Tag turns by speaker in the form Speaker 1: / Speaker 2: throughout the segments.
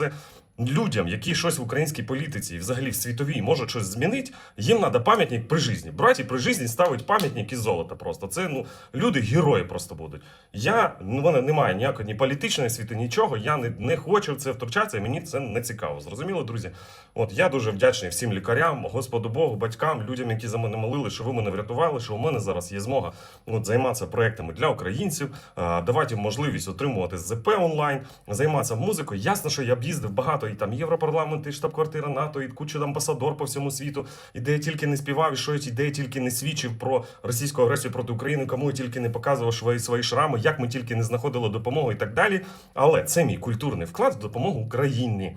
Speaker 1: Yeah. Людям, які щось в українській політиці і взагалі в світовій можуть щось змінити, їм треба пам'ятник при житті. Браті при житті ставить пам'ятник із золота просто. Це ну люди герої просто будуть. Я ну, мене немає ніякої ні політичної світи, нічого. Я не, не хочу в це втручатися, і мені це не цікаво. Зрозуміло, друзі? От я дуже вдячний всім лікарям, Господу Богу, батькам, людям, які за мене молили, що ви мене врятували, що у мене зараз є змога от, займатися проектами для українців, давати можливість отримувати ЗП онлайн, займатися музикою. Ясно, що я б їздив багато і там Європарламент, і штаб-квартира НАТО, і куча амбасадор по всьому світу, і де я тільки не співав, і що я де я тільки не свідчив про російську агресію проти України, кому я тільки не показував свої, свої шрами, як ми тільки не знаходили допомогу і так далі. Але це мій культурний вклад в допомогу Україні.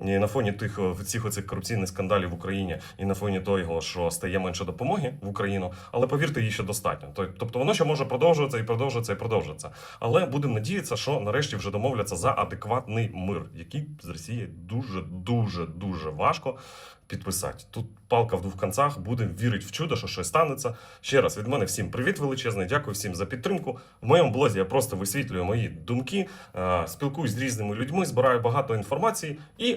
Speaker 1: І на фоні тих о, цих оцих корупційних скандалів в Україні, і на фоні того, що стає менше допомоги в Україну, але повірте, її ще достатньо. То- Тобто воно ще може продовжуватися і продовжуватися і продовжуватися. Але будемо надіятися, що нарешті вже домовляться за адекватний мир, який з Росії дуже, дуже, дуже важко підписати. Тут палка в двох концах. Будемо вірити в чудо, що щось станеться. Ще раз від мене всім привіт величезний. Дякую всім за підтримку. В моєму блозі я просто висвітлюю мої думки, е, спілкуюсь з різними людьми, збираю багато інформації і